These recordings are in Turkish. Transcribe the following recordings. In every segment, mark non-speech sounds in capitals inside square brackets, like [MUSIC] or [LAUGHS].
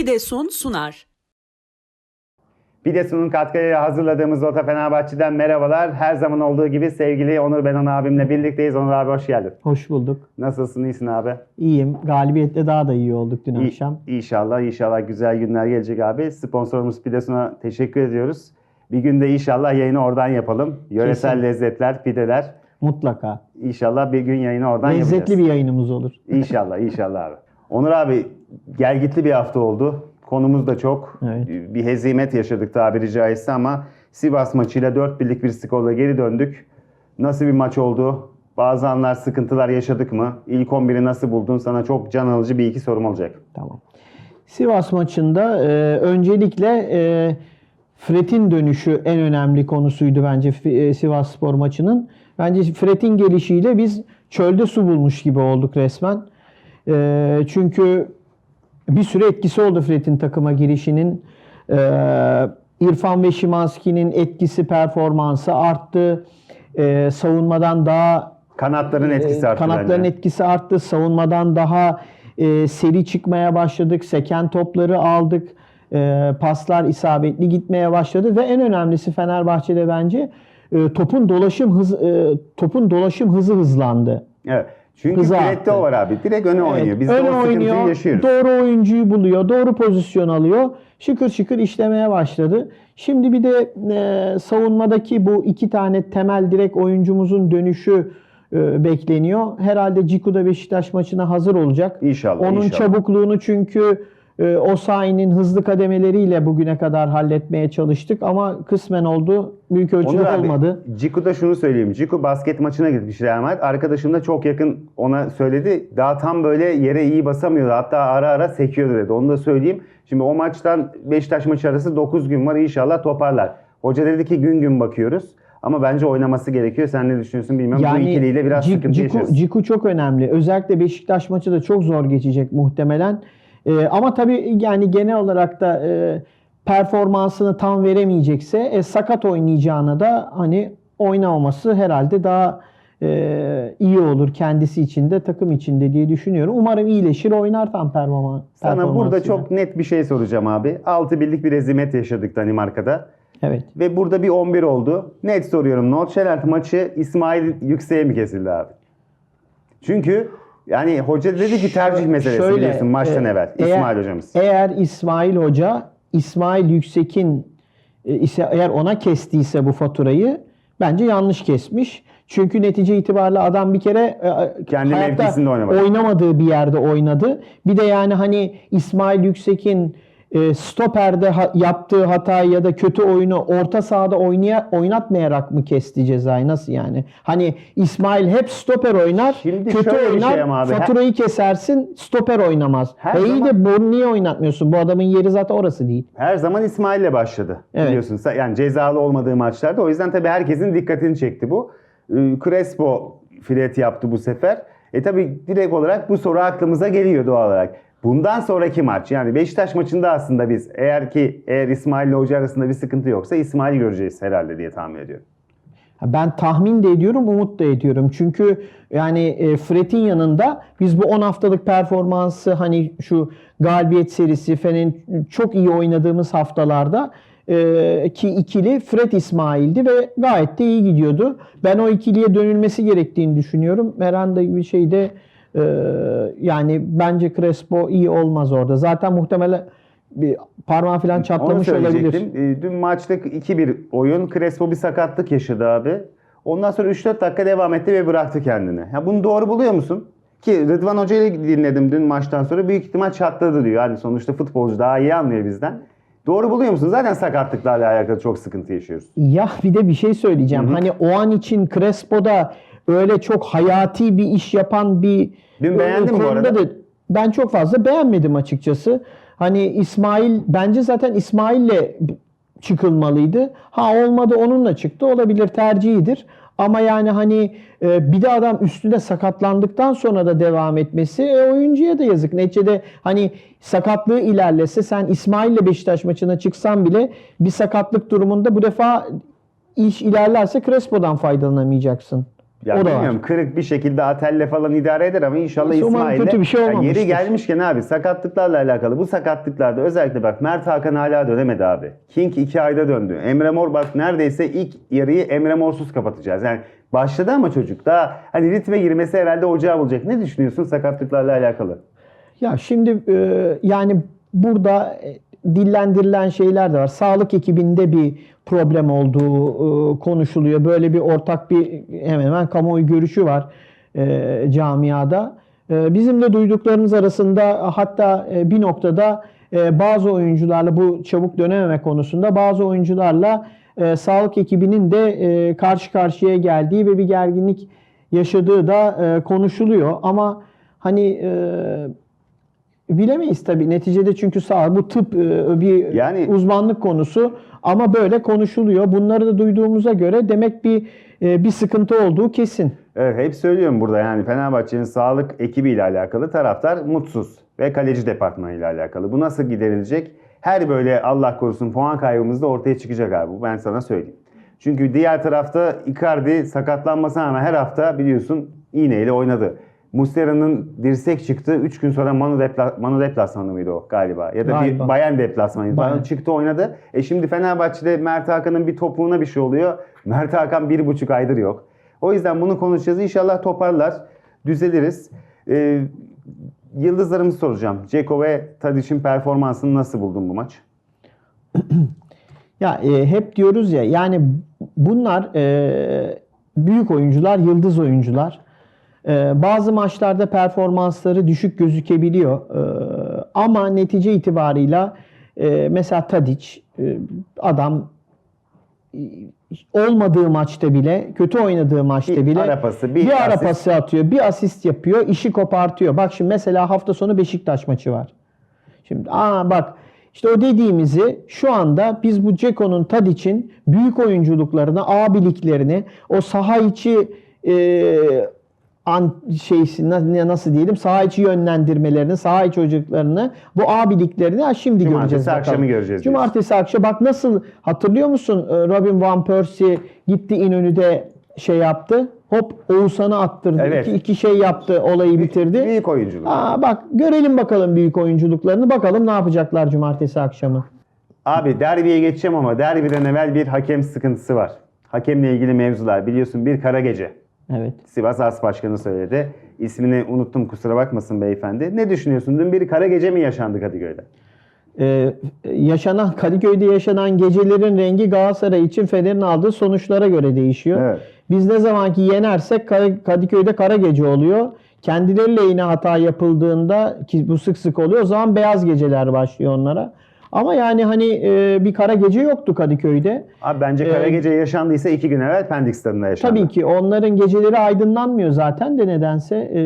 Pidesun sunar. Bidesun'un katkılarıyla hazırladığımız Rota Fenerbahçe'den merhabalar. Her zaman olduğu gibi sevgili Onur Benan abimle birlikteyiz. Onur abi hoş geldin. Hoş bulduk. Nasılsın, iyisin abi? İyiyim. Galibiyetle daha da iyi olduk dün İyi- akşam. İnşallah, inşallah güzel günler gelecek abi. Sponsorumuz Pidesun'a teşekkür ediyoruz. Bir gün de inşallah yayını oradan yapalım. Yöresel Kesin. lezzetler, pideler. Mutlaka. İnşallah bir gün yayını oradan Lezzetli yapacağız. bir yayınımız olur. İnşallah, inşallah abi. Onur abi gelgitli bir hafta oldu. Konumuz da çok. Evet. Bir hezimet yaşadık tabiri caizse ama Sivas maçıyla 4 birlik bir skorla geri döndük. Nasıl bir maç oldu? Bazı anlar sıkıntılar yaşadık mı? İlk 11'i nasıl buldun? Sana çok can alıcı bir iki sorum olacak. Tamam. Sivas maçında e, öncelikle e, Fred'in dönüşü en önemli konusuydu bence e, Sivas Spor maçının. Bence Fred'in gelişiyle biz çölde su bulmuş gibi olduk resmen. E, çünkü bir süre etkisi oldu Fred'in takıma girişinin. E, İrfan ve Şimanski'nin etkisi, performansı arttı. E, savunmadan daha Kanatların etkisi arttı Kanatların bence. etkisi arttı. Savunmadan daha e, seri çıkmaya başladık. Seken topları aldık. E, paslar isabetli gitmeye başladı ve en önemlisi Fenerbahçe'de bence e, topun dolaşım hız e, topun dolaşım hızı hızlandı. Evet. Çünkü arttı. o var abi. Direkt öne oynuyor. Biz de öne o sıkıntıyı oynuyor, yaşıyoruz. Doğru oyuncuyu buluyor, doğru pozisyon alıyor. Şıkır şıkır işlemeye başladı. Şimdi bir de e, savunmadaki bu iki tane temel direkt oyuncumuzun dönüşü e, bekleniyor. Herhalde Ciku da Beşiktaş maçına hazır olacak. İnşallah, Onun inşallah. çabukluğunu çünkü e, Osayi'nin hızlı kademeleriyle bugüne kadar halletmeye çalıştık ama kısmen oldu. Büyük ölçüde Onur abi, olmadı. Ciku'da şunu söyleyeyim. Ciku basket maçına gitmiş Real Madrid. Arkadaşım da çok yakın ona söyledi. Daha tam böyle yere iyi basamıyordu. Hatta ara ara sekiyordu dedi. Onu da söyleyeyim. Şimdi o maçtan Beşiktaş maçı arası 9 gün var. İnşallah toparlar. Hoca dedi ki gün gün bakıyoruz. Ama bence oynaması gerekiyor. Sen ne düşünüyorsun bilmiyorum. Bu ikiliyle biraz Cik- sıkıntı Ciku, yaşarız. Ciku çok önemli. Özellikle Beşiktaş maçı da çok zor geçecek muhtemelen. Ee, ama tabii yani genel olarak da e, performansını tam veremeyecekse e, sakat oynayacağına da hani oynamaması herhalde daha e, iyi olur kendisi için de takım için de diye düşünüyorum. Umarım iyileşir oynar tam performans. Sana burada çok net bir şey soracağım abi. 6 birlik bir rezimet yaşadık Danimarka'da. Evet. Ve burada bir 11 oldu. Net soruyorum. Nordşelert maçı İsmail Yüksek'e mi kesildi abi? Çünkü yani hoca dedi ki tercih meselesi Şöyle, biliyorsun maçtan e, evvel. eğer- İsmail hocamız. Eğer İsmail Hoca, İsmail Yüksek'in e, ise eğer ona kestiyse bu faturayı bence yanlış kesmiş. Çünkü netice itibariyle adam bir kere e, Kendi hayatta mevkisinde oynamadı. oynamadığı bir yerde oynadı. Bir de yani hani İsmail Yüksek'in e, stoperde ha- yaptığı hatayı ya da kötü oyunu orta sahada oynaya, oynatmayarak mı kesti cezayı? Nasıl yani? Hani İsmail hep stoper oynar, Şimdi kötü oynar, şey abi, faturayı kesersin, stoper oynamaz. Her e iyi zaman- de bunu niye oynatmıyorsun? Bu adamın yeri zaten orası değil. Her zaman İsmail'le başladı. Evet. Biliyorsun yani cezalı olmadığı maçlarda. O yüzden tabii herkesin dikkatini çekti bu. Crespo filet yaptı bu sefer. E tabii direkt olarak bu soru aklımıza geliyor doğal olarak. Bundan sonraki maç yani Beşiktaş maçında aslında biz eğer ki eğer İsmail ile Hoca arasında bir sıkıntı yoksa İsmail göreceğiz herhalde diye tahmin ediyorum. Ben tahmin de ediyorum, umut da ediyorum. Çünkü yani e, Fred'in yanında biz bu 10 haftalık performansı hani şu galibiyet serisi Fener'in çok iyi oynadığımız haftalarda e, ki ikili Fred İsmail'di ve gayet de iyi gidiyordu. Ben o ikiliye dönülmesi gerektiğini düşünüyorum. Herhangi bir şeyde e, yani bence Crespo iyi olmaz orada. Zaten muhtemelen bir parmağı falan çatlamış olabilir. Ee, Dün maçta 2-1 oyun. Crespo bir sakatlık yaşadı abi. Ondan sonra 3-4 dakika devam etti ve bıraktı kendini. Ya bunu doğru buluyor musun? Ki Rıdvan Hoca ile dinledim dün maçtan sonra büyük ihtimal çatladı diyor. Hani sonuçta futbolcu daha iyi anlıyor bizden. Doğru buluyor musun? Zaten sakatlıklarla alakalı çok sıkıntı yaşıyoruz. Ya bir de bir şey söyleyeceğim. Hani o an için Crespo'da öyle çok hayati bir iş yapan bir Dün beğendin mi bu arada? da ben çok fazla beğenmedim açıkçası. Hani İsmail bence zaten İsmail'le çıkılmalıydı. Ha olmadı onunla çıktı. Olabilir tercihidir. Ama yani hani e, bir de adam üstünde sakatlandıktan sonra da devam etmesi e, oyuncuya da yazık. Neticede hani sakatlığı ilerlese sen İsmail'le Beşiktaş maçına çıksan bile bir sakatlık durumunda bu defa iş ilerlerse Crespo'dan faydalanamayacaksın. Ya o da bilmiyorum var. kırık bir şekilde Atelle falan idare eder ama inşallah Neyse, kötü bir şey Ya yeri gelmişken abi sakatlıklarla alakalı bu sakatlıklarda özellikle bak Mert Hakan hala dönemedi abi. King 2 ayda döndü. Emre Mor bak neredeyse ilk yarıyı Emre Mor'suz kapatacağız. Yani başladı ama çocuk daha hani ritme girmesi herhalde ocağı bulacak. Ne düşünüyorsun sakatlıklarla alakalı? Ya şimdi e, yani burada e, dillendirilen şeyler de var. Sağlık ekibinde bir problem olduğu e, konuşuluyor. Böyle bir ortak bir hemen hemen kamuoyu görüşü var e, camiada. E, bizim de duyduklarımız arasında hatta bir noktada bazı oyuncularla bu çabuk dönememe konusunda bazı oyuncularla sağlık ekibinin de karşı karşıya geldiği ve bir gerginlik yaşadığı da konuşuluyor. Ama hani e, Bilemeyiz tabii. Neticede çünkü sağ bu tıp e, bir Yani- uzmanlık konusu ama böyle konuşuluyor. Bunları da duyduğumuza göre demek bir e, bir sıkıntı olduğu kesin. Evet hep söylüyorum burada yani Fenerbahçe'nin sağlık ekibiyle alakalı taraftar mutsuz ve kaleci departmanıyla alakalı. Bu nasıl giderilecek? Her böyle Allah korusun puan kaybımız da ortaya çıkacak abi. Ben sana söyleyeyim. Çünkü diğer tarafta Icardi sakatlanmasına rağmen her hafta biliyorsun iğneyle oynadı. Muslera'nın dirsek çıktı. 3 gün sonra Manu, depla, Manu deplasmanı mıydı o galiba? Ya da Galiba. bir Bayern deplasmanıydı. Bayern. Çıktı oynadı. E şimdi Fenerbahçe'de Mert Hakan'ın bir topuğuna bir şey oluyor. [LAUGHS] Mert Hakan bir buçuk aydır yok. O yüzden bunu konuşacağız. İnşallah toparlar, düzeliriz. Ee, yıldızlarımızı soracağım. Ceko ve Tadic'in performansını nasıl buldun bu maç? [CLEARS THROAT] Ya e, hep diyoruz ya yani bunlar e, büyük oyuncular, yıldız oyuncular. E, bazı maçlarda performansları düşük gözükebiliyor. E, ama netice itibarıyla e, mesela Tadic e, adam e, olmadığı maçta bile, kötü oynadığı maçta Bir bile ara pası, bir bir ara pası atıyor, bir asist yapıyor, işi kopartıyor. Bak şimdi mesela hafta sonu Beşiktaş maçı var. Şimdi aa bak işte o dediğimizi şu anda biz bu Ceko'nun Tadic'in büyük oyunculuklarını, abiliklerini, o saha içi e, an şeysi na- nasıl diyelim saha içi yönlendirmelerini, saha içi çocuklarını, bu abiliklerini ha şimdi Cumartesi göreceğiz bakalım. akşamı göreceğiz. Cumartesi akşam bak nasıl hatırlıyor musun? Ee, Robin Van Persie gitti İnönü'de şey yaptı. Hop Oğuzhan'ı attırdı. Evet. İki, iki şey yaptı, olayı bitirdi. Büyük oyunculuk. Aa, bak görelim bakalım büyük oyunculuklarını. Bakalım ne yapacaklar cumartesi akşamı. Abi derbiye geçeceğim ama derbiden evvel bir hakem sıkıntısı var. Hakemle ilgili mevzular. Biliyorsun bir kara gece. Evet. Sivas As Başkanı söyledi. İsmini unuttum kusura bakmasın beyefendi. Ne düşünüyorsun? Dün bir kara gece mi yaşandı Kadıköy'de? Ee, yaşanan Kadıköy'de yaşanan gecelerin rengi Galatasaray için Fener'in aldığı sonuçlara göre değişiyor. Evet. Biz ne zamanki yenersek Kadıköy'de kara gece oluyor. Kendileri lehine hata yapıldığında ki bu sık sık oluyor o zaman beyaz geceler başlıyor onlara. Ama yani hani e, bir kara gece yoktu Kadıköy'de. Abi bence kara Ee, gece yaşandıysa iki gün evvel Pendik Stadı'nda yaşandı. Tabii ki onların geceleri aydınlanmıyor zaten de nedense. Ee,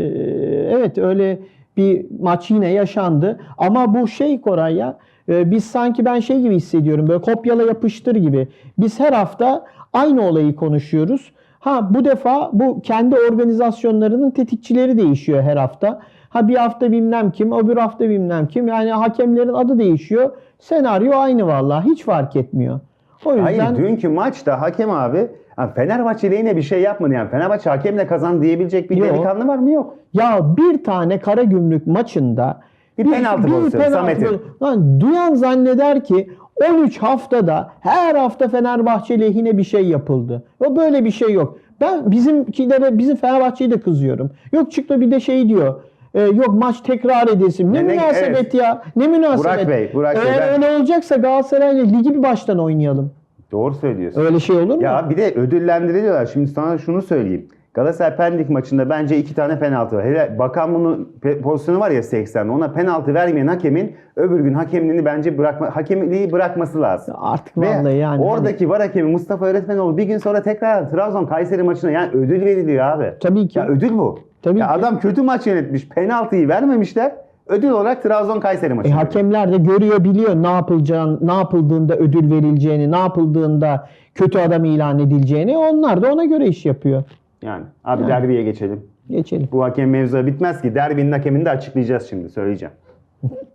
evet öyle bir maç yine yaşandı. Ama bu şey Koray ya e, biz sanki ben şey gibi hissediyorum böyle kopyala yapıştır gibi. Biz her hafta aynı olayı konuşuyoruz. Ha bu defa bu kendi organizasyonlarının tetikçileri değişiyor her hafta. Ha bir hafta bilmem kim, öbür hafta bilmem kim. Yani hakemlerin adı değişiyor. Senaryo aynı vallahi hiç fark etmiyor. O yüzden Hayır dünkü maçta hakem abi ha, Fenerbahçe lehine bir şey yapmadı yani. Fenerbahçe hakemle kazan diyebilecek bir Yok. delikanlı var mı? Yok. Ya bir tane Karagümrük maçında Bir penaltı pozisyonu, Samet'in. Lan duyan zanneder ki 13 haftada her hafta Fenerbahçe lehine bir şey yapıldı. O böyle bir şey yok. Ben bizimkilere, bizim Fenerbahçe'yi de kızıyorum. Yok çıktı bir de şey diyor. E, yok maç tekrar edilsin. Ne ne- münasebet evet. ya. Ne münasebet. Burak Bey, Burak Bey, Eğer ben- öyle olacaksa Galatasaray'la ligi bir baştan oynayalım. Doğru söylüyorsun. Öyle şey olur mu? Ya bir de ödüllendiriliyorlar. Şimdi sana şunu söyleyeyim. Galatasaray Pendik maçında bence iki tane penaltı var. Hele Bakan bunun pe- pozisyonu var ya 80. Ona penaltı vermeyen hakemin öbür gün hakemliğini bence bırakma hakemliği bırakması lazım. Artık Ve vallahi yani. hani- oradaki var hakemi Mustafa Öğretmenoğlu bir gün sonra tekrar Trabzon Kayseri maçına yani ödül veriliyor abi. Tabii ki. Ya ödül bu. Tabii ya ki. adam kötü maç yönetmiş. Penaltıyı vermemişler. Ödül olarak Trabzon Kayseri maçı. E, hakemler de görüyor, biliyor ne yapılacağını, ne yapıldığında ödül verileceğini, ne yapıldığında kötü adam ilan edileceğini. Onlar da ona göre iş yapıyor. Yani abi Yani. derbiye geçelim. Geçelim. Bu hakem mevzuları bitmez ki. Derbinin hakemini de açıklayacağız şimdi. Söyleyeceğim.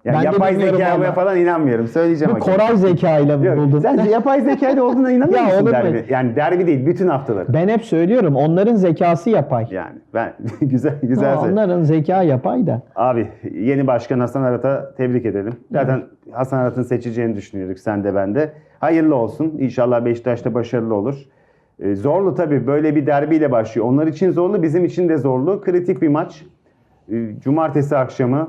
Yani Ben yapay zekaya falan inanmıyorum. Söyleyeceğim Bu hakikaten. Koray zekayla mı buldun? Sen yapay zekayla [LAUGHS] olduğuna inanıyor Ya musun derbi? Yani derbi değil, bütün haftalar. Ben hep söylüyorum onların zekası yapay. Yani ben [LAUGHS] güzel güzel Ha, onların zeka yapay da. Abi yeni başkan Hasan Arat'a tebrik edelim. Zaten Hasan Arat'ın seçeceğini düşünüyorduk sen de ben de. Hayırlı olsun. İnşallah Beşiktaş'ta başarılı olur. Ee, zorlu tabii böyle bir derbiyle başlıyor. Onlar için zorlu, bizim için de zorlu. Kritik bir maç. Ee, Cumartesi akşamı.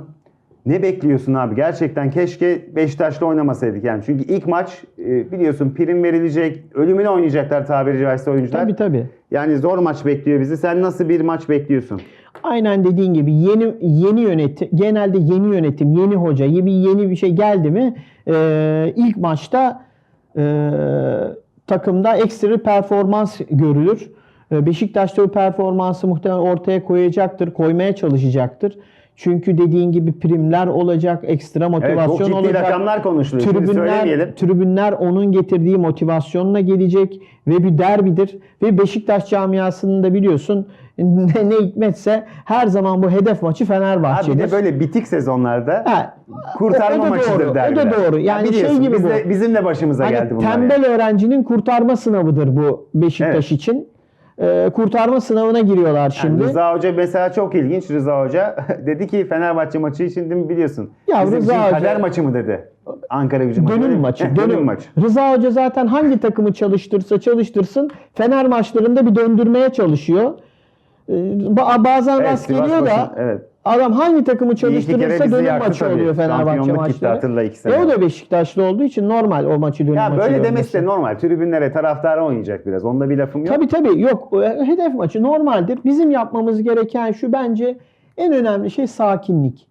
Ne bekliyorsun abi? Gerçekten keşke Beşiktaş'la oynamasaydık yani. Çünkü ilk maç e, biliyorsun prim verilecek, ölümüne oynayacaklar tabiri caizse oyuncular. Tabii tabii. Yani zor maç bekliyor bizi. Sen nasıl bir maç bekliyorsun? Aynen dediğin gibi yeni yeni yönetim genelde yeni yönetim, yeni hoca, yeni yeni bir şey geldi mi e, ilk maçta e, takımda ekstra performans görülür. E, Beşiktaş'ta o performansı muhtemelen ortaya koyacaktır, koymaya çalışacaktır. Çünkü dediğin gibi primler olacak, ekstra Evet, motivasyon çok ciddi olacak. rakamlar konuşuluyor. Tribünler, tribünler onun getirdiği motivasyonla gelecek ve bir derbidir. Ve Beşiktaş camiasının da biliyorsun ne, ne hikmetse her zaman bu hedef maçı Abi Fenerbahçe'dir. bir de böyle bitik sezonlarda Ha, kurtarma o da maçıdır doğru, derbiler. O da doğru. Ya Yani biliyorsun, şey gibi biz bu. de- bizim de başımıza Hani geldi bunlar. tembel yani. öğrencinin kurtarma sınavıdır bu Beşiktaş Evet. için. Ee, kurtarma sınavına giriyorlar Yani şimdi. Rıza Hoca mesela çok ilginç. Rıza Hoca [LAUGHS] dedi ki Fenerbahçe maçı için değil mi biliyorsun. Ya Bizim Rıza için Hoca- kader maçı mı dedi. Ankara gücü maçı. Dönüm maçı. Dönüm, dönüm maçı. Rıza Hoca zaten hangi takımı çalıştırsa çalıştırsın Fener maçlarında bir döndürmeye çalışıyor. Ee, ba- bazen Evet, rast Sivas geliyor da maçı, evet. Adam hangi takımı çalıştırırsa dönüm maçı tabii. oluyor Fenerbahçe maçları. hatırla iki E o da Beşiktaşlı olduğu için normal o maçı dönüm Ya maçı böyle görmesi. demesi de normal. Tribünlere taraftarı oynayacak biraz. Onda bir lafım yok. Tabii tabii yok e, hedef maçı normaldir. Bizim yapmamız gereken şu bence en önemli şey sakinlik.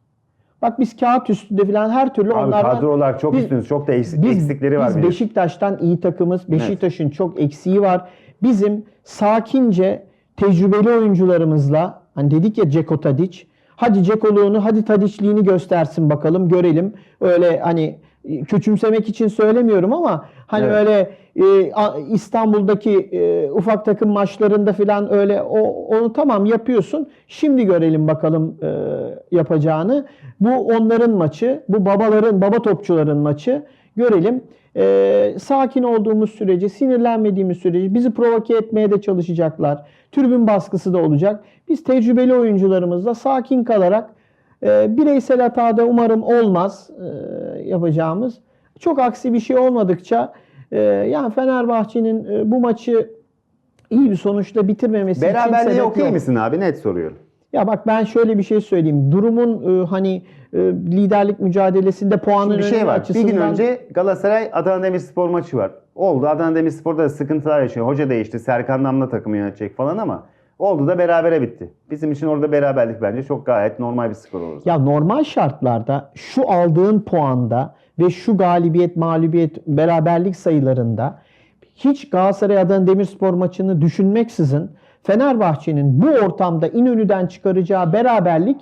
Bak biz kağıt üstünde falan her türlü Abi onlardan kadro olarak çok Biz- üstünüz. Çok da eks- biz, eksikleri var. biz benim. Beşiktaş'tan iyi takımız. Beşiktaş'ın çok eksiği var. Bizim sakince tecrübeli oyuncularımızla hani dedik ya Ceko Tadic. Hadi Cekoluğunu, hadi Tadic'liğini göstersin bakalım, görelim. Öyle hani e, küçümsemek için söylemiyorum ama hani Evet. öyle e, İstanbul'daki e, ufak takım maçlarında falan öyle o onu tamam yapıyorsun. Şimdi görelim bakalım e, yapacağını. Bu onların maçı, bu babaların, baba topçuların maçı. Görelim. E, sakin olduğumuz sürece, sinirlenmediğimiz sürece bizi provoke etmeye de çalışacaklar. Tribün baskısı da olacak. Biz tecrübeli oyuncularımızla sakin kalarak e, bireysel hatada umarım olmaz e, yapacağımız. Çok aksi bir şey olmadıkça e, yani Fenerbahçe'nin e, bu maçı iyi bir sonuçta bitirmemesi için Beraberliğe sebep okey misin abi? Net soruyorum. Ya bak ben şöyle bir şey söyleyeyim. Durumun e, hani e, liderlik mücadelesinde puanın bir şey var. açısından Bir gün önce Galatasaray Adana Demirspor maçı var. Oldu. Adana Demirspor'da da sıkıntılar yaşıyor. Hoca değişti. Serkan Damla takımı yönetecek falan ama oldu da berabere bitti. Bizim için orada beraberlik bence çok gayet normal bir skor olur. Ya normal şartlarda şu aldığın puanda ve şu galibiyet, mağlubiyet, beraberlik sayılarında hiç Galatasaray Adana Demirspor maçını düşünmeksizin Fenerbahçe'nin bu ortamda İnönü'den çıkaracağı beraberlik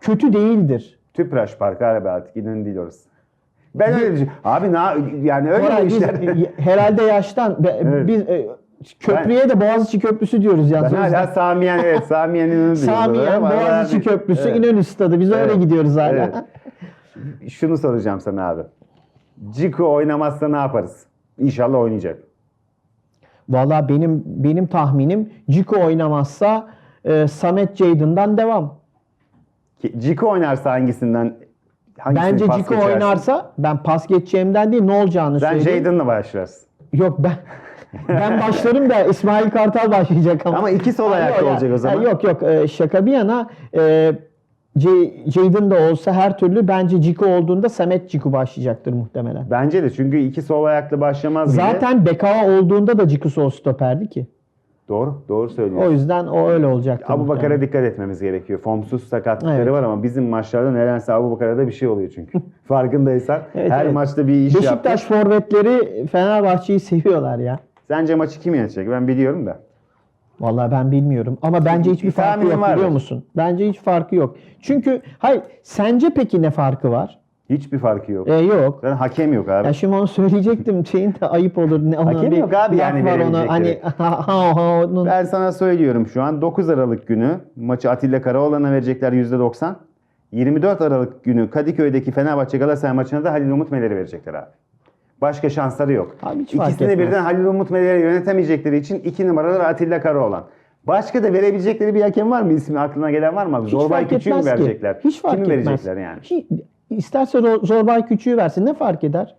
kötü değildir. Tüpraş Parkı abi artık İnönü değil orası. Ben öyle düşünüyorum. Abi ne yani öyle Koray, işler? herhalde yaştan be- Evet. biz e, köprüye de Boğaziçi Köprüsü diyoruz Ben yalnız. O hala Samiyen evet Samiyen İnönü diyorlar Samiyen, Boğaziçi abi- Köprüsü, Evet. İnönü Stadı. Biz öyle Evet. gidiyoruz hala. Evet. Şunu soracağım sana abi. Ciku oynamazsa ne yaparız? İnşallah oynayacak. Valla benim benim tahminim Ciku oynamazsa e, Samet Jadon'dan devam. Ki Ciku oynarsa hangisinden hangisini Bence pas geçersin? oynarsa ben pas geçeceğimden değil ne olacağını Sen söyleyeyim. Jadon'la başlarsın. Yok ben ben başlarım da İsmail Kartal başlayacak ama. Ama iki sol ayaklı olacak o zaman. Yok yok e, şaka bir yana e, Jadon da olsa her türlü bence Ciku olduğunda Samet Ciku başlayacaktır muhtemelen. Bence de çünkü iki sol ayaklı başlamaz bile. Zaten Bekava olduğunda da Ciku sol stoperdi ki. Doğru, doğru söylüyorsun. O yüzden o öyle olacaktır. Abu. Bakar'a dikkat etmemiz gerekiyor. Formsuz sakatlıkları Evet. var ama bizim maçlarda nedense Abu Bakar'a da bir şey oluyor çünkü. [LAUGHS] Farkındaysan Evet, her evet. maçta bir iş yaptı. Beşiktaş forvetleri Fenerbahçe'yi seviyorlar ya. Sence maçı kim yenecek? Ben biliyorum da. Vallahi ben bilmiyorum ama bence hiçbir Bir farkı yok vardır. biliyor musun? Bence hiç farkı yok. Çünkü hayır sence peki ne farkı var? Hiçbir farkı yok. E, yok. Zaten hakem yok abi. Ya şimdi onu söyleyecektim. [LAUGHS] Şeyin de ayıp olur. Ne, Hakem bir yok abi yani var onu verebilecekleri. hani [LAUGHS] ha ha ha onun Ben sana söylüyorum şu an 9 Aralık günü maçı Atilla Karaoğlan'a verecekler %90. 24 Aralık günü Kadıköy'deki Fenerbahçe Galatasaray maçına da Halil Umut Meler'i verecekler abi. Başka şansları yok. Abi hiç fark İkisini etmez. birden Halil Umut Meler'i yönetemeyecekleri için iki numaralar Atilla Karaoğlan. Başka da verebilecekleri bir hakem var mı? İsmi aklına gelen var mı? abi? Hiç Zorbay fark Küçüğü mü etmez ki. verecekler? Hiç fark Kimi etmez. verecekler yani? Hiç- isterse Zor- Zorbay Küçüğü versin ne fark eder?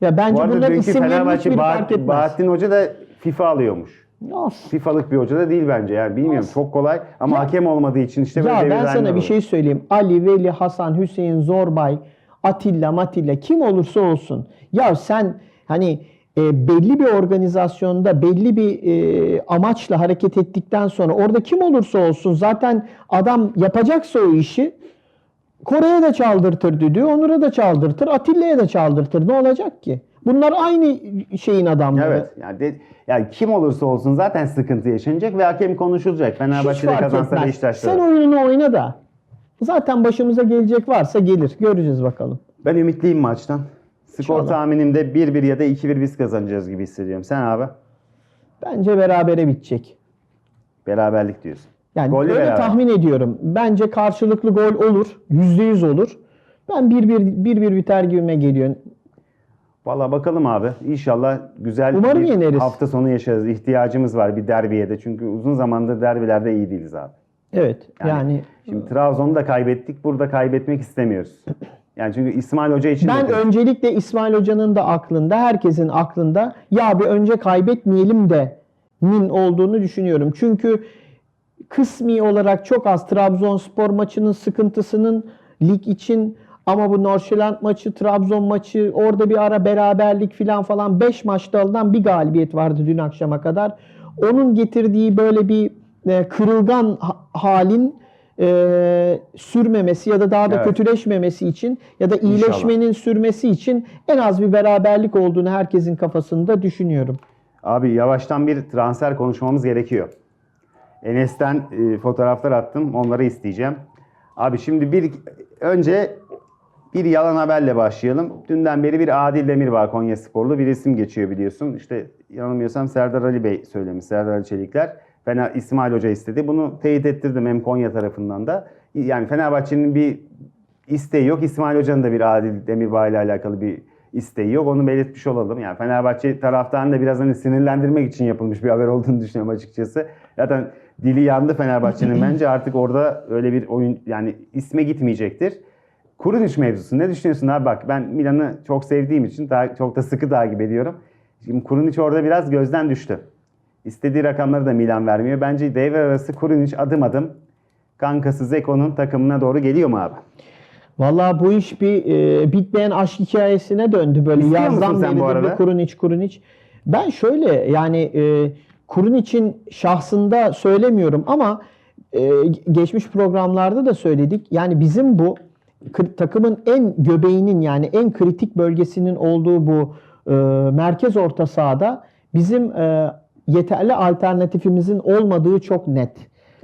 Ya Bu bence arada bunların dünkü isimlerinin Fenerbahçe hiçbiri fark Bahat, etmez. Bahattin Hoca da FIFA alıyormuş. Olsun. FIFA'lık bir hoca da değil bence yani bilmiyorum Olsun. çok kolay ama hakem olmadığı için işte böyle Ya ben devirlenme sana bir oluyor. şey söyleyeyim. Ali, Veli, Hasan, Hüseyin, Zorbay, Atilla, Matilla kim olursa olsun. Ya sen hani e, belli bir organizasyonda belli bir e, amaçla hareket ettikten sonra orada kim olursa olsun zaten adam yapacaksa o işi Kore'ye de çaldırtır düdüğü, Onur'a da çaldırtır, Atilla'ya da çaldırtır. Ne olacak ki? Bunlar aynı şeyin adamları. Evet. Yani, de- yani kim olursa olsun zaten sıkıntı yaşanacak ve hakem konuşulacak. Fenerbahçe'de kazansa etmez. Beşiktaş'ta. Sen da. oyununu oyna da. Zaten başımıza gelecek varsa gelir. Göreceğiz bakalım. Ben ümitliyim maçtan. Skor İnşallah. tahminimde 1-1 ya da 2-1 biz kazanacağız gibi hissediyorum. Sen abi Bence berabere bitecek. beraberlik diyorsun. Yani Gollü öyle beraber. tahmin ediyorum. Bence karşılıklı gol olur. %100 olur. Ben 1-1 1-1 biter gibime geliyor. Valla bakalım abi. İnşallah güzel Umarım bir yeneriz. hafta sonu yaşarız. İhtiyacımız var bir derbiye de. Çünkü uzun zamandır derbilerde iyi değiliz abi. Evet. Yani Yani, Şimdi Trabzon'u da kaybettik. Burada kaybetmek istemiyoruz. Yani çünkü İsmail Hoca için de ben öncelikle İsmail Hoca'nın da aklında, herkesin aklında ya bir önce kaybetmeyelim de nin olduğunu düşünüyorum. Çünkü kısmi olarak çok az Trabzonspor maçının sıkıntısının lig için ama bu Norşeland maçı, Trabzon maçı, orada bir ara beraberlik falan falan 5 maçta alınan bir galibiyet vardı dün akşama kadar. Onun getirdiği böyle bir e, kırılgan ha- halin e, sürmemesi ya da daha da Evet. kötüleşmemesi için ya da iyileşmenin sürmesi için en az bir beraberlik olduğunu herkesin kafasında düşünüyorum. Abi yavaştan bir transfer konuşmamız gerekiyor. Enes'ten e, fotoğraflar attım. Onları isteyeceğim. Abi şimdi bir önce bir yalan haberle başlayalım. Dünden beri bir Adil Demir var Konya Sporlu. Bir isim geçiyor biliyorsun. İşte yanılmıyorsam Serdar Ali Bey söylemiş. Serdar Ali Çelikler. Fener, İsmail Hoca istedi. Bunu teyit ettirdim hem Konya tarafından da. Yani Fenerbahçe'nin bir isteği yok. İsmail Hoca'nın da bir Adil Demirbağ ile alakalı bir isteği yok. Onu belirtmiş olalım. Yani Fenerbahçe taraftarını da biraz hani sinirlendirmek için yapılmış bir haber olduğunu düşünüyorum açıkçası. Zaten dili yandı Fenerbahçe'nin [LAUGHS] bence artık orada öyle bir oyun yani isme gitmeyecektir. Kurunic mevzusu ne düşünüyorsun abi bak ben Milan'ı çok sevdiğim için daha, çok da sıkı takip ediyorum. Şimdi Kurunic orada biraz gözden düştü. İstediği rakamları da Milan vermiyor. Bence devre arası Kurunic adım adım kankası Zeko'nun takımına doğru geliyor mu abi? Vallahi bu iş bir e, bitmeyen aşk hikayesine döndü böyle İstiyor yazdan bu beridir arada? bir Kurunic Kurunic. Ben şöyle yani e, Kurinic'in şahsında söylemiyorum ama e, geçmiş programlarda da söyledik. Yani bizim bu takımın en göbeğinin yani en kritik bölgesinin olduğu bu e, merkez orta sahada bizim e, yeterli alternatifimizin olmadığı çok net.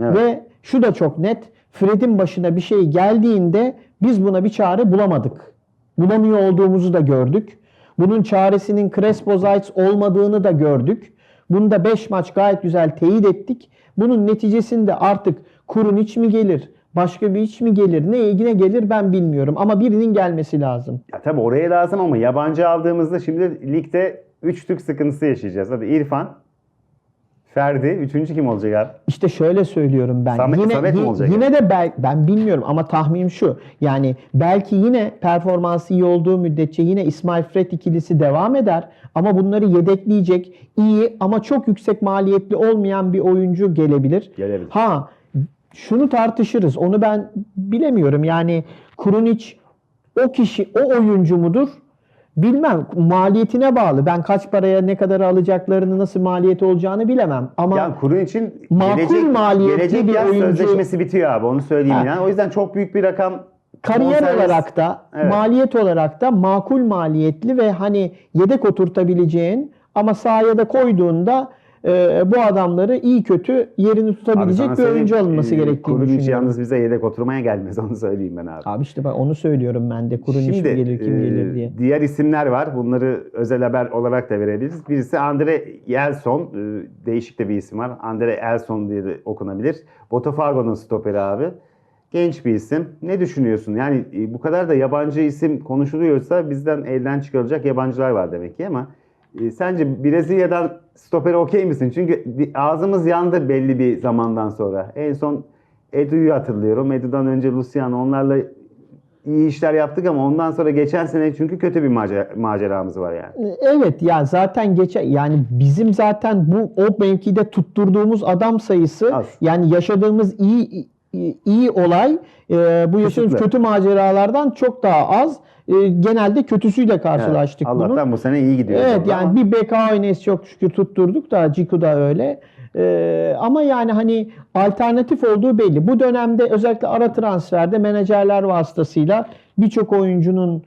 Evet. Ve şu da çok net. Fred'in başına bir şey geldiğinde biz buna bir çare bulamadık. Bulamıyor olduğumuzu da gördük. Bunun çaresinin Crespo Zayt olmadığını da gördük. Bunu da 5 maç gayet güzel teyit ettik. Bunun neticesinde artık kurun iç mi gelir? Başka bir iç mi gelir? Ne yine gelir ben bilmiyorum. Ama birinin gelmesi lazım. Ya tabii oraya lazım ama yabancı aldığımızda şimdi ligde 3 Türk sıkıntısı yaşayacağız. Hadi İrfan, Ferdi, üçüncü kim olacak abi? İşte şöyle söylüyorum ben. Samet- yine Samet mi olacak yine de bel- ben bilmiyorum ama tahminim şu. Yani belki yine performansı iyi olduğu müddetçe yine İsmail Fred ikilisi devam eder ama bunları yedekleyecek iyi ama çok yüksek maliyetli olmayan bir oyuncu gelebilir. Gelebilir. Ha şunu tartışırız. Onu ben bilemiyorum. Yani Kurunic o kişi o oyuncu mudur? Bilmem. Maliyetine bağlı. Ben kaç paraya ne kadar alacaklarını nasıl maliyet olacağını bilemem. Ama Ya kurun için Makul gelecek, maliyetli gelecek bir yaz oyuncu- sözleşmesi bitiyor abi onu söyleyeyim Ha. yani. O yüzden çok büyük bir rakam kariyer bonservis- olarak da Evet. maliyet olarak da makul maliyetli ve hani yedek oturtabileceğin ama sahaya da koyduğunda e, bu adamları iyi kötü yerini Abi tutabilecek bir oyuncu alınması e, gerektiğini Kurunic düşünüyorum. yalnız bize yedek oturmaya gelmez [LAUGHS] onu söyleyeyim ben abi. Abi işte ben onu söylüyorum ben de. Kurun iş mi gelir kim e, gelir diye. diğer isimler var. Bunları özel haber olarak da verebiliriz. Birisi Andre Yelson. e, değişik de bir isim var. Andre Elson diye de okunabilir. Botafogo'nun stoperi abi. Genç bir isim. Ne düşünüyorsun? Yani e, bu kadar da yabancı isim konuşuluyorsa bizden elden çıkarılacak yabancılar var demek ki ama sence Brezilya'dan stopere okey misin? Çünkü ağzımız yandı belli bir zamandan sonra. En son Edu'yu hatırlıyorum. Edu'dan önce Luciano. Onlarla iyi işler yaptık ama ondan sonra geçen sene çünkü kötü bir macera, maceramız var yani. Evet ya zaten geçen yani bizim zaten bu o mevkide tutturduğumuz adam sayısı Az. yani yaşadığımız iyi iyi, olay e, bu yaşadığımız kötü maceralardan çok daha az. E, genelde kötüsüyle karşılaştık Evet, bunu. Allah'tan bu sene iyi gidiyor. Evet yani ama- bir BK oynayışı çok şükür tutturduk da Ciku da öyle. Ee, ama yani hani alternatif olduğu belli. Bu dönemde özellikle ara transferde menajerler vasıtasıyla birçok oyuncunun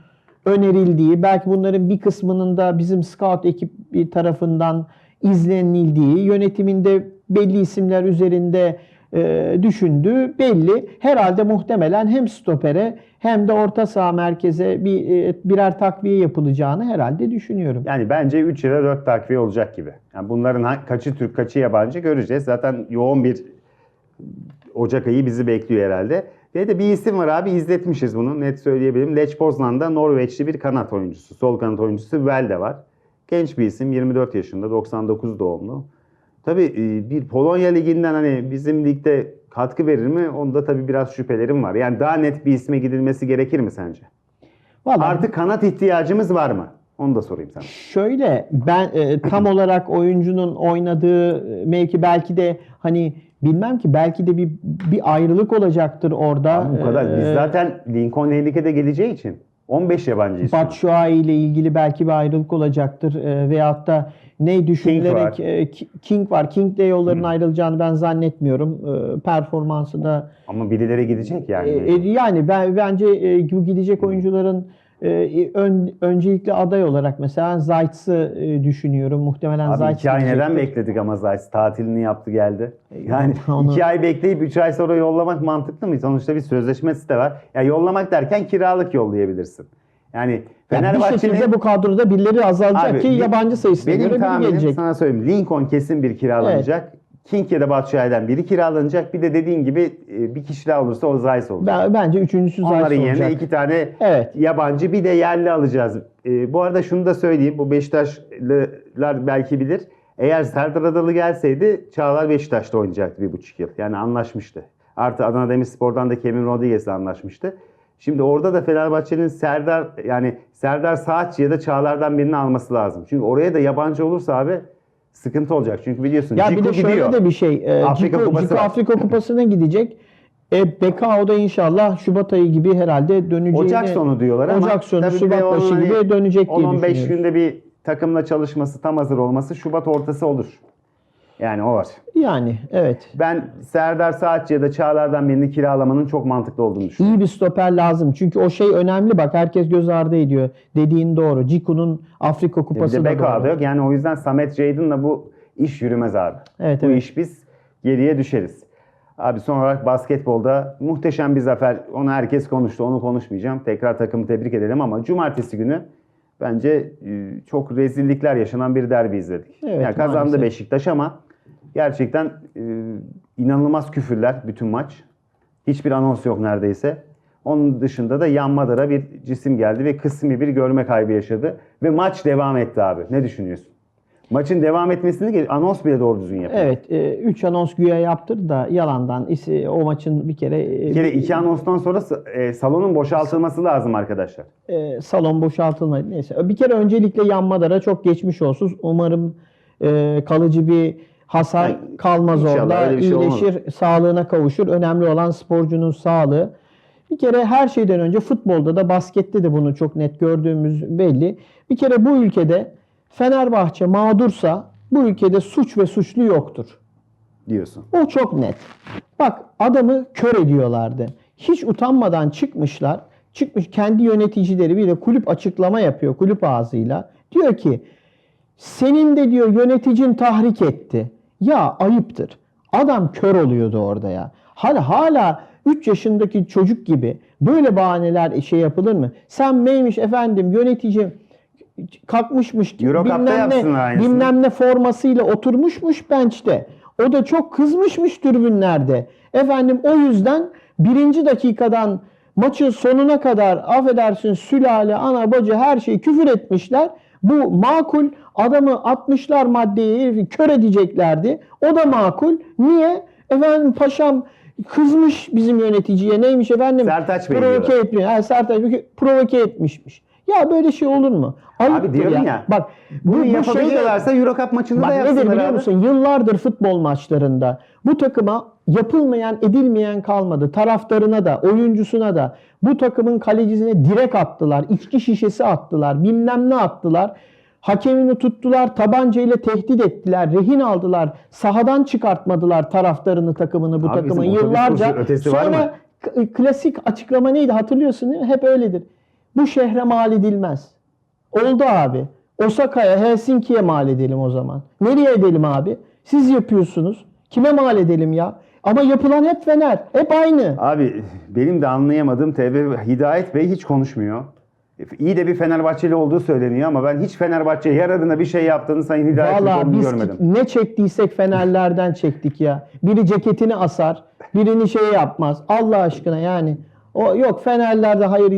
önerildiği, belki bunların bir kısmının da bizim scout ekibi tarafından izlenildiği, yönetiminde belli isimler üzerinde e, düşündüğü belli. Herhalde muhtemelen hem stopere hem de orta saha merkeze bir e, birer takviye yapılacağını herhalde düşünüyorum. Yani bence 3 ya da 4 takviye olacak gibi. Yani bunların kaçı Türk kaçı yabancı göreceğiz. Zaten yoğun bir Ocak ayı bizi bekliyor herhalde. Ve de bir isim var abi izletmişiz bunu net söyleyebilirim. Lech Poznan'da Norveçli bir kanat oyuncusu. Sol kanat oyuncusu Velde var. Genç bir isim 24 yaşında 99 doğumlu. Tabii e, bir Polonya liginden hani bizim ligde katkı verir mi? Onda tabii biraz şüphelerim var. Yani daha net bir isme gidilmesi gerekir mi sence? Vallahi Artık kanat ihtiyacımız var mı? Onu da sorayım sana. Şöyle ben e, tam [CLEARS THROAT] olarak oyuncunun oynadığı mevki belki de hani bilmem ki belki de bir bir ayrılık olacaktır orada. Abi bu kadar. Biz Ee, zaten Lincoln Henrique'de geleceği için 15 yabancı istiyoruz. Batshuayi ile ilgili belki bir ayrılık olacaktır e, veyahut da ne düşünülerek var. e, Ki- King var. King de yolların ayrılacağını ben zannetmiyorum. E, performansı da Ama birileri gidecek yani. E, e, yani ben bence e, bu gidecek oyuncuların e, ön, öncelikli aday olarak mesela Zayt'sı e, düşünüyorum. Muhtemelen Abi Zayt iki ay neden bekledik ama Zayt tatilini yaptı geldi. Yani [LAUGHS] onu- iki ay bekleyip üç ay sonra yollamak mantıklı mı? Sonuçta bir sözleşmesi de var. Ya yollamak derken kiralık yollayabilirsin. Yani Yani Fenerbahçe'nin şekilde bu kadroda birileri azalacak Abi, ki yabancı sayısına benim göre biri gelecek. sana söyleyeyim. Lincoln kesin bir kiralanacak. King ya da Batshuayi'den biri kiralanacak. Bir de dediğin gibi e, bir kişi daha olursa o Zayt olacak. Ben, bence üçüncüsü Onların olacak. yerine iki tane Evet. yabancı bir de yerli alacağız. Ee, bu arada şunu da söyleyeyim. Bu Beşiktaşlılar belki bilir. Eğer Serdar Adalı gelseydi Çağlar Beşiktaş'ta oynayacaktı bir buçuk yıl. Yani anlaşmıştı. Artı Adana Demirspor'dan da Kevin Rodriguez'le anlaşmıştı. Şimdi orada da Fenerbahçe'nin Serdar yani Serdar Saatçi ya da Çağlar'dan birini alması lazım. Çünkü oraya da yabancı olursa abi sıkıntı olacak. Çünkü biliyorsun Ya bir Ciku de şöyle gidiyor. de bir şey. E, Afrika Ciku, Kupası Ciku. Afrika Kupası'na gidecek. E, Bekao da inşallah Şubat ayı gibi herhalde döneceğini... Ocak sonu diyorlar ama Ocak sonu, bir Şubat başı hani gibi dönecek diye 10-15 düşünüyoruz. günde bir takımla çalışması, tam hazır olması Şubat ortası olur. Yani o var. Yani evet. Ben Serdar Saatçi ya da Çağlar'dan birini kiralamanın çok mantıklı olduğunu düşünüyorum. İyi bir stoper lazım. Çünkü o şey önemli bak herkes göz ardı ediyor. Dediğin doğru. Ciku'nun Afrika Kupası de da doğru. yok. Yani o yüzden Samet Jaden'la bu iş yürümez abi. Evet, bu evet. iş biz geriye düşeriz. Abi son olarak basketbolda muhteşem bir zafer. Onu herkes konuştu. Onu konuşmayacağım. Tekrar takımı tebrik edelim ama cumartesi günü bence e, çok rezillikler yaşanan bir derbi izledik. Evet, yani kazandı maalesef. Beşiktaş ama gerçekten e, inanılmaz küfürler bütün maç. Hiçbir anons yok neredeyse. Onun dışında da Yan Madara bir cisim geldi ve kısmi bir görme kaybı yaşadı. Ve maç devam etti abi. Ne düşünüyorsun? Maçın devam etmesini ge- anons bile doğru düzgün yapıyor. Evet. 3 anons güya yaptır da yalandan isi- o maçın bir kere, e, Bir kere iki anonstan sonra e, salonun boşaltılması lazım arkadaşlar. e, salon boşaltılmadı. Neyse. Bir kere öncelikle Yanmadar'a çok geçmiş olsun. Umarım e, kalıcı bir hasar Yani kalmaz orada. bir şey İyileşir, sağlığına kavuşur. Önemli olan sporcunun sağlığı. Bir kere her şeyden önce futbolda da baskette de bunu çok net gördüğümüz belli. Bir kere bu ülkede Fenerbahçe mağdursa bu ülkede suç ve suçlu yoktur. diyorsun. O çok net. Bak adamı kör ediyorlardı. Hiç utanmadan çıkmışlar. Çıkmış kendi yöneticileri bile kulüp açıklama yapıyor kulüp ağzıyla. Diyor ki senin de diyor yöneticin tahrik etti. Ya ayıptır. Adam kör oluyordu orada ya. Hala hala 3 yaşındaki çocuk gibi böyle bahaneler şey yapılır mı? Sen neymiş efendim yönetici kalkmışmış Euro bilmem ne, bilmem ne formasıyla oturmuşmuş bench'te. O da çok kızmışmış tribünlerde. Efendim o yüzden birinci dakikadan maçın sonuna kadar affedersin sülale, ana, bacı her şeyi küfür etmişler. Bu makul. Adamı atmışlar maddeyi kör edeceklerdi. O da makul. Niye? Efendim paşam kızmış bizim yöneticiye. Neymiş efendim? Sertaç Bey Provoke diyorlar. etmiş. Ha, Sertaç Bey provoke etmişmiş. Ya böyle şey olur mu? Ayıptır diyorum ya, Bak bu, Bunu bu şey yapabiliyorlarsa Euro Cup maçında Bak da nedir yapsınlar biliyor abi. musun? Yıllardır futbol maçlarında bu takıma yapılmayan, edilmeyen kalmadı. Taraftarına da, oyuncusuna da bu takımın kalecisine direk attılar, içki şişesi attılar, bilmem ne attılar. Hakemini tuttular, tabancayla tehdit ettiler, rehin aldılar, sahadan çıkartmadılar taraftarını, takımını bu Abi otobüs yıllarca. Sonra klasik açıklama neydi hatırlıyorsun değil mi? Hep öyledir. Bu şehre mal edilmez. Oldu abi. Osaka'ya, Helsinki'ye mal edelim o zaman. Nereye edelim abi? Siz yapıyorsunuz. Kime mal edelim ya? Ama yapılan hep Fener. Hep aynı. Abi benim de anlayamadığım TB Hidayet Bey hiç konuşmuyor. İyi de bir Fenerbahçeli olduğu söyleniyor ama ben hiç Fenerbahçe yaradığına bir şey yaptığını Sayın Hidayet'in Valla konunu biz görmedim. ne çektiysek Fenerlerden çektik ya. Biri ceketini asar, birini şey yapmaz. Allah aşkına yani. O yok Fenerlerde hayır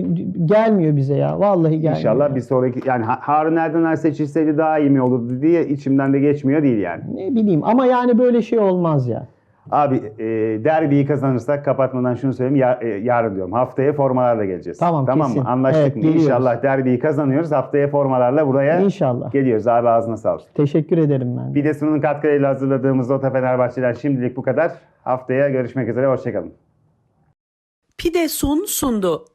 gelmiyor bize ya. Vallahi gelmiyor. İnşallah ya. bir sonraki yani Ha- Harun Erdener seçilseydi daha iyi mi olurdu diye içimden de geçmiyor değil yani. Ne bileyim ama yani böyle şey olmaz ya. Abi e, derbiyi kazanırsak kapatmadan şunu söyleyeyim ya- e, yarın diyorum haftaya formalarla geleceğiz. Tamam, tamam kesin. mı? Anlaştık Evet, mı? geliyoruz. İnşallah derbiyi kazanıyoruz. Haftaya formalarla buraya İnşallah. geliyoruz. Abi ağzına sağlık. Teşekkür ederim ben. Bir de sununun katkılarıyla hazırladığımız Ota Fenerbahçe'den şimdilik bu kadar. Haftaya görüşmek üzere. Hoşçakalın. Pide Sun sundu.